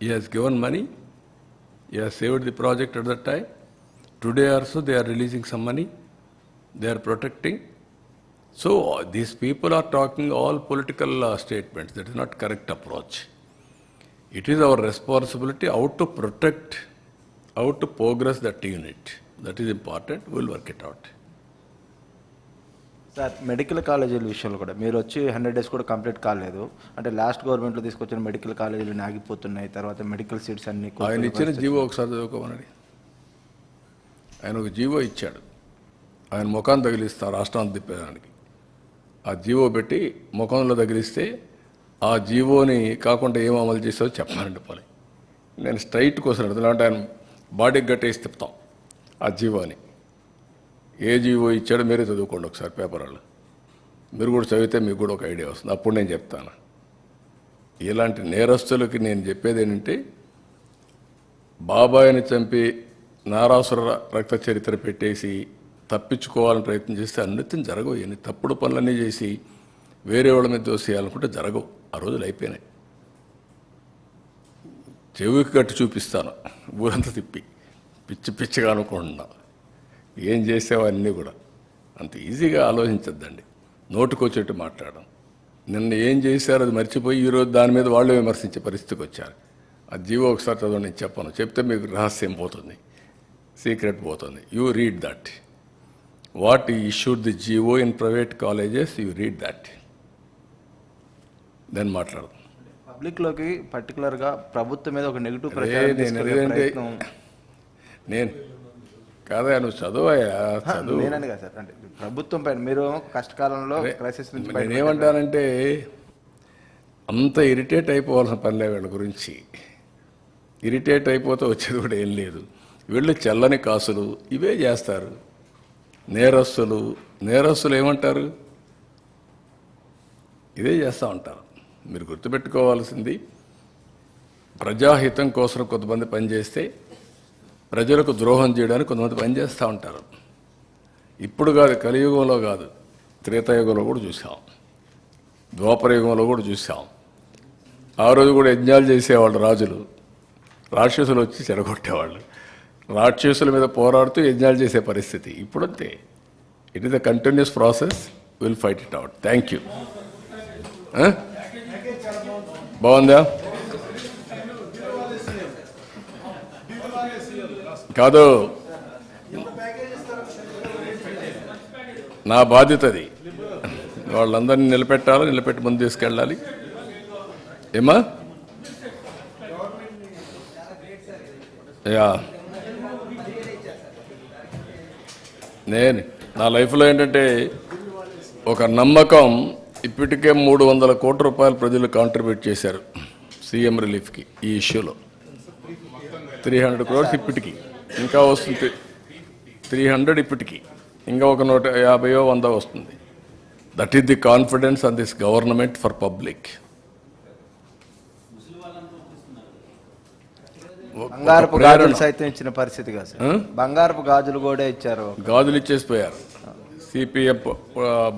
He has given money. He has saved the project at that time. Today also they are releasing some money. They are protecting. So these people are talking all political uh, statements. That is not correct approach. It is our responsibility how to protect, how to progress that unit. That is important. We'll work it out. Sir medical కాలేజీల విషయంలో కూడా. మీరు వచ్చి hundred days కూడా complete కాలేదు. అంటే last గవర్నమెంట్లో తీసుకొచ్చిన మెడికల్ కాలేజీలు ఆగిపోతున్నాయి తర్వాత మెడికల్ సీట్స్ అన్ని ఆయన ఇచ్చిన జీవో ఒకసారి చదువుకోమనండి. ఆయన ఒక జీవో ఇచ్చాడు. ఆయన ముఖాన్ని తగిలిస్తా రాష్ట్రాన్ని తిప్పేదానికి. ఆ జీవో పెట్టి ముఖంలో తగిలిస్తే ఆ జీవోని కాకుండా ఏం అమలు చేసావో చెప్పానండి పోనీ. నేను స్ట్రైట్ కోసం అడుగుతున్నా అంటే ఆయన బాడీకి గట్టేసి తిప్పుతాం ఆ జీవోని. ఏ జీవో ఇచ్చాడో మీరే చదువుకోండి ఒకసారి పేపర్లో మీరు కూడా చదివితే మీకు కూడా ఒక ఐడియా వస్తుంది. అప్పుడు నేను చెప్తాను. ఇలాంటి నేరస్తులకి నేను చెప్పేది ఏంటంటే బాబాయిని చంపి నారాసుర రక్త చరిత్ర పెట్టేసి తప్పించుకోవాలని ప్రయత్నం చేస్తే అన్నితం జరగవు. ఎన్ని తప్పుడు పనులన్నీ చేసి వేరే వాళ్ళ మీద దోసేయాలనుకుంటే జరగవు. ఆ రోజులు అయిపోయినాయి. చెవికి కట్టి చూపిస్తాను. ఊరంతా తిప్పి. పిచ్చి పిచ్చిగా అనుకుంటున్నాను ఏం చేసావో అన్నీ కూడా. అంత ఈజీగా ఆలోచించద్దండి. నోటుకొచ్చేట్టు మాట్లాడడం. నిన్న ఏం చేశారో అది మర్చిపోయి ఈరోజు దాని మీద వాళ్ళు విమర్శించే పరిస్థితికి వచ్చారు. ఆ జీవో ఒకసారి చదవండి నేను చెప్పను. చెప్తే మీకు రహస్యం పోతుంది. సీక్రెట్ పోతుంది. You read that. What issued the GO in private colleges you read that. Then మాట్లాడదాం. పబ్లిక్లోకి పర్టికులర్గా ప్రభుత్వం మీద ఒక నెగిటివ్ నేను కాదా నువ్వు చదువయ్యా చదువు. నేనని కదా సార్. అంటే ప్రభుత్వం పైన మీరు కష్టకాలంలో క్రైసిస్ నుంచి నేనేమంటానంటే అంత ఇరిటేట్ అయిపోవాల్సిన పనిలే వీళ్ళ గురించి. ఇరిటేట్ అయిపోతే వచ్చేది కూడా ఏం లేదు. వీళ్ళు చల్లని కాసులు ఇవే చేస్తారు. నేరస్తులు నేరస్తులు ఏమంటారు? ఇదే చేస్తూ ఉంటారు. మీరు గుర్తుపెట్టుకోవాల్సింది ప్రజాహితం కోసం కొంతమంది పనిచేస్తే ప్రజలకు ద్రోహం చేయడానికి కొంతమంది పనిచేస్తూ ఉంటారు. ఇప్పుడు కాదు కలియుగంలో కాదు త్రేతాయుగంలో కూడా చూసాం. ద్వాపరయుగంలో కూడా చూసాం. ఆ రోజు కూడా యజ్ఞాలు చేసేవాళ్ళు రాజులు. రాక్షసులు వచ్చి చెడగొట్టేవాళ్ళు రాక్షసుల మీద పోరాడుతూ యజ్ఞాలు చేసే పరిస్థితి. ఇప్పుడంతే. It is a continuous process will fight it out thank you బాగుందా? కాదు. నా బాధ్యత అది. వాళ్ళందరినీ నిలబెట్టాలి నిలబెట్టి ముందు తీసుకెళ్ళాలి. ఏమా యా. నేను నా లైఫ్లో ఏంటంటే ఒక నమ్మకం ఇప్పటికే మూడు వందల కోట్ల రూపాయలు ప్రజలు కాంట్రిబ్యూట్ చేశారు. సీఎం రిలీఫ్కి ఈ ఇష్యూలో. త్రీ హండ్రెడ్ క్రోర్స్ ఇప్పటికీ. ఇంకా వస్తుంది. త్రీ హండ్రెడ్ ఇప్పటికి. ఇంకా ఒక నూట యాభైయో వంద వస్తుంది. That is the confidence on this government for public బంగారపు గాజులు సైతం ఇచ్చిన పరిస్థితి కాదు బంగారపు గాజులు కూడా ఇచ్చారు. గాజులు ఇచ్చేసిపోయారు. సిపిఎం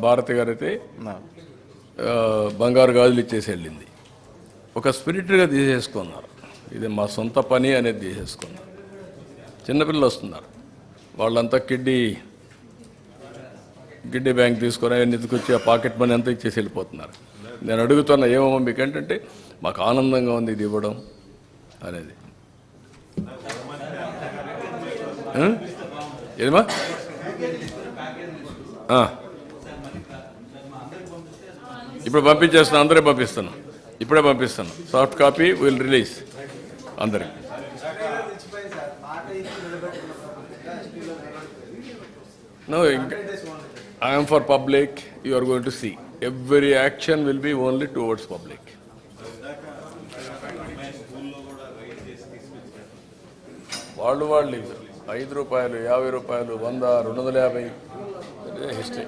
భారతి గారు అయితే బంగారు గాజులు ఇచ్చేసి వెళ్ళింది. ఒక స్పిరిట్గా తీసేసుకున్నారు. ఇది మా సొంత పని అనేది తీసేసుకున్నారు. చిన్నపిల్లలు వస్తున్నారు వాళ్ళంతా కిడ్డీ కిడ్డీ బ్యాంక్ తీసుకొని అవన్నీ ఎత్తుకొచ్చి ఆ పాకెట్ మనీ అంతా ఇచ్చేసి వెళ్ళిపోతున్నారు. నేను అడుగుతున్నా ఏమో మీకు ఏంటంటే మాకు ఆనందంగా ఉంది ఇది ఇవ్వడం అనేది. ఆ? ఏమా ఇప్పుడు పంపించేస్తున్నా అందరే పంపిస్తాను ఇప్పుడే పంపిస్తాను సాఫ్ట్ కాపీ విల్ రిలీజ్ అందరికి. No, I am for public. You are going to see. Every action will be only towards public. వాళ్ళు వాళ్ళు ఐదు రూపాయలు యాభై రూపాయలు వంద రెండు వందల యాభై హిస్టరీ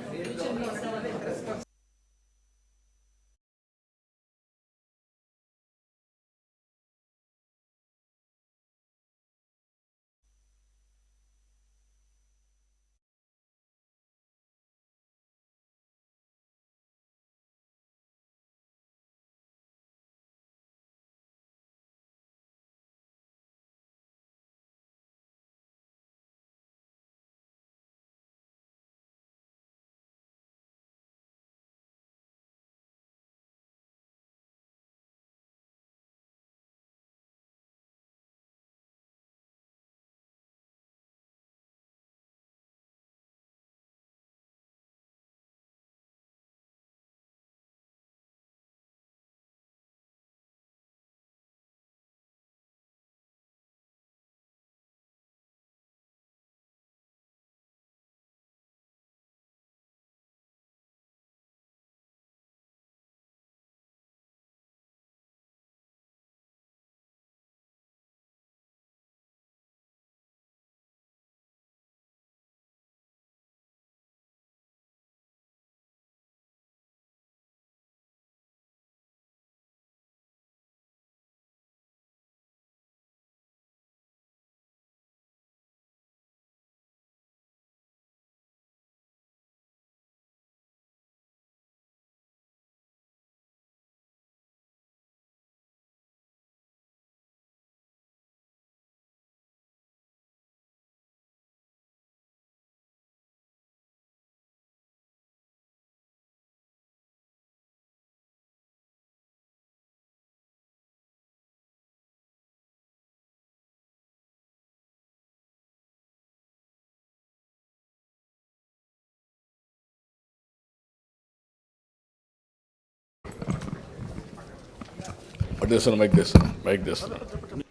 తెస్తున్నాను మైక్ తెస్తున్నాను మైక్ తెస్తున్నాను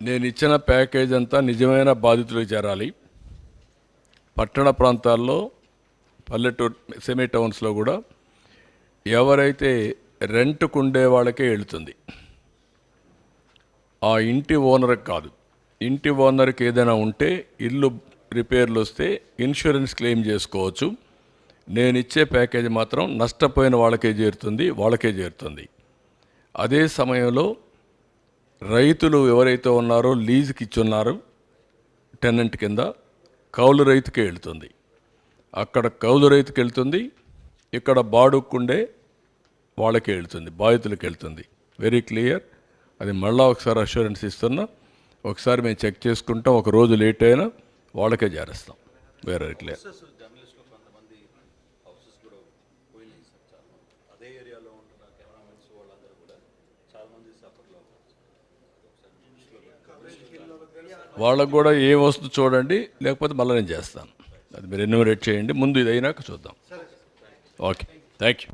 నేను ఇచ్చిన ప్యాకేజ్ అంతా నిజమైన బాధితులకు చేరాలి. పట్టణ ప్రాంతాల్లో పల్లెటూరు సెమీ టౌన్స్లో కూడా ఎవరైతే రెంట్కు ఉండే వాళ్ళకే వెళుతుంది ఆ ఇంటి ఓనర్కి కాదు. ఇంటి ఓనర్కి ఏదైనా ఉంటే ఇల్లు రిపేర్లు వస్తే ఇన్సూరెన్స్ క్లెయిమ్ చేసుకోవచ్చు. నేను ఇచ్చే ప్యాకేజ్ మాత్రం నష్టపోయిన వాళ్ళకే చేరుతుంది వాళ్ళకే చేరుతుంది. అదే సమయంలో రైతులు ఎవరైతే ఉన్నారో లీజుకి ఇచ్చున్నారో టెనెంట్ కింద కౌలు రైతుకే వెళ్తుంది. అక్కడ కౌలు రైతుకి వెళ్తుంది ఇక్కడ బాడుక్కుండే వాళ్ళకే వెళ్తుంది బాధితులకు వెళ్తుంది. వెరీ క్లియర్ అది మళ్ళీ ఒకసారి అష్యూరెన్స్ ఇస్తున్నా. ఒకసారి మేము చెక్ చేసుకుంటాం ఒక రోజు లేట్ అయినా వాళ్ళకే చేరేస్తాం. వేరే క్లియర్ వాళ్ళకు కూడా ఏ వస్తువు చూడండి లేకపోతే మళ్ళీ నేను చేస్తాను. అది మీరు ఎన్యూమరేట్ చేయండి ముందు ఇది అయినాక చూద్దాం. ఓకే. Thank you